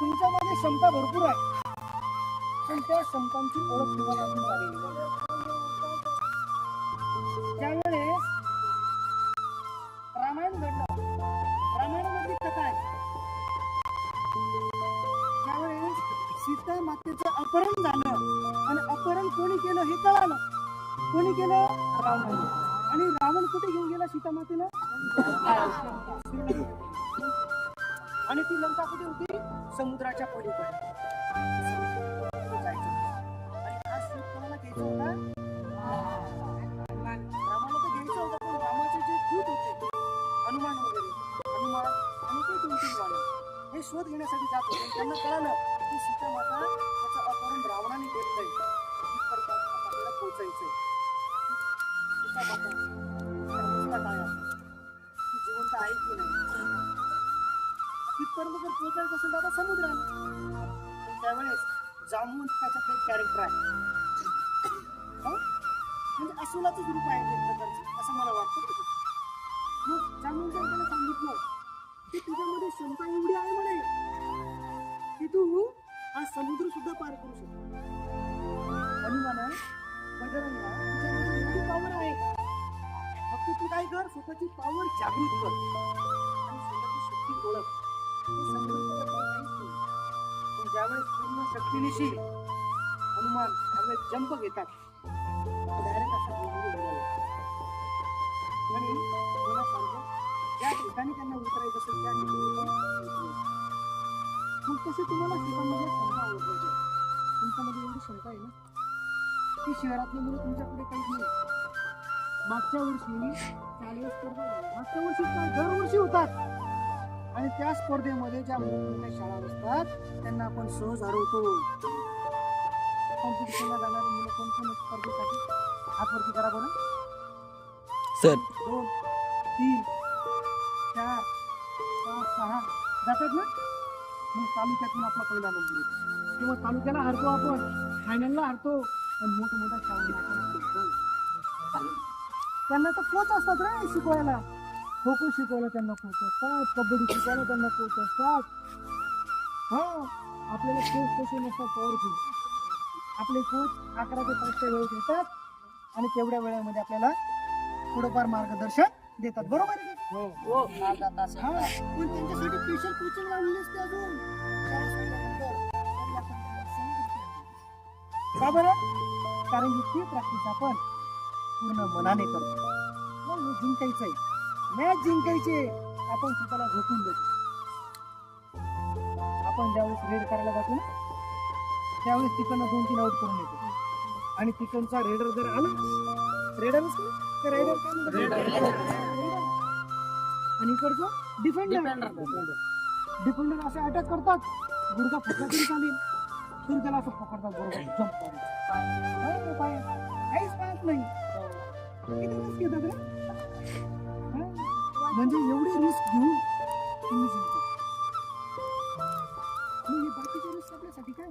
तुमच्यामध्ये क्षमता भरपूर आहे. पण त्या क्षमतांची ओळख तुम्हाला त्यावेळेस रामायण घडलं. रामायणामधली कथा आहे. त्यावेळेस सीता मातेचं अपहरण झालं. आणि अपहरण कोणी केलं हे कळालं. कोणी केलं? रावण. आणि रावण कुठे घेऊन गेला सीता मातेला? आणि ती लंका कुठे होती? समुद्राच्या पलीकडे जायचं आणि हा शोध कोणाला घ्यायचा होता रामाला तर घ्यायचं पण रामाचे जे दूत होते हनुमान वगैरे हनुमान आणि ते दोन तीन हे शोध घेण्यासाठी जात होते त्यांना कळालं की सीता माता त्याचं अपहरण रावणाने केलं आहे आपल्याला सीता माता काय पर्यंत जर पोहोचायचं असेल तर आता समुद्राने पण त्यावेळेस जांभून त्याच्यात एक कॅरेक्टर आहे. म्हणजे अस्वलाचंच रूप आहे ते प्रकारचं असं मला वाटतं. मग जांभून जर त्याला सांगितलं की तुझ्यामध्ये क्षमता एवढी आहे म्हणे की तू हा समुद्र सुद्धा पार करू शकतो. हनुमाना बजरंगा तुझ्यामध्ये एवढी पावर आहे. फक्त तू काय कर स्वतःची पावर जागृत कर. आणि स्वतःची शक्ती ओळख. पण ज्यावेळेस पूर्ण शक्तीनिशी हनुमान त्यावेळेस जंप घेतात डायरेक्ट असा डोंगर उडवला. आणि ज्या ठिकाणी त्यांना उतरायचं असेल त्या ठिकाणी मग तसे तुम्हाला शिवामध्ये शंका ओळखायची तुमच्यामध्ये एवढी शंका आहे ना? की शहरातली मुलं तुमच्याकडे काहीच नाही. मागच्या वर्षी चाळीस स्पर्धा मागच्या वर्षी काय दरवर्षी होतात. त्या स्पर्धेमध्ये ज्या मोठमोठ्या शाळा असतात त्यांना आपण सहज हरवतो. कॉम्पिटिशनला जाणारे मुलं कोण कोण आहेत स्पर्धेसाठी? हातवरती करा बरं. सर. दोन तीन चार पाच सहा. जातात ना? मग तालुक्यातून आपला पहिला नंबर येतो. किंवा तालुक्याला हरतो आपण. फायनलला हरतो. आणि मोठमोठ्या शाळांना आपण त्यांना तर कोच असतात रे शिकवायला. खो खो शिकवायला त्यांना कोच असतात कबड्डी शिकवायला त्यांना कोच असतात हा आपल्याला कोच कसे नसतात पॉवरफुल आपले कोच अकरा ते पाचच्या वेळेत येतात आणि तेवढ्या वेळामध्ये आपल्याला थोडंफार मार्गदर्शन देतात. बरोबर आहे? हो. अर्धा तास. हा पण त्यांच्यासाठी स्पेशल कोचिंग लावलेली असते अजून. का बरं? कारण की ती प्रॅक्टिस आपण पूर्ण मनाने करतो. मग हे जिंकायचंय. मॅच जिंकायचे आपण स्वतःला झोपून देतो. आपण ज्यावेळेस रेड करायला जातो ना त्यावेळेस तिकडनं दोन तीन आउट करून येतो. आणि तिकडचा रेडर जर आला रेडर रेडर. आणि इकडचं डिफेंडर डिफेंडर असे अटॅक करतात. गुडघा फुटला तरी चालेल. तरी त्याला असं पकडतात बरोबर जम्प काहीच पाहत नाही. म्हणजे एवढी रिस्क घेऊन तुम्ही बाकीच्या रिस्क आपल्यासाठी काय?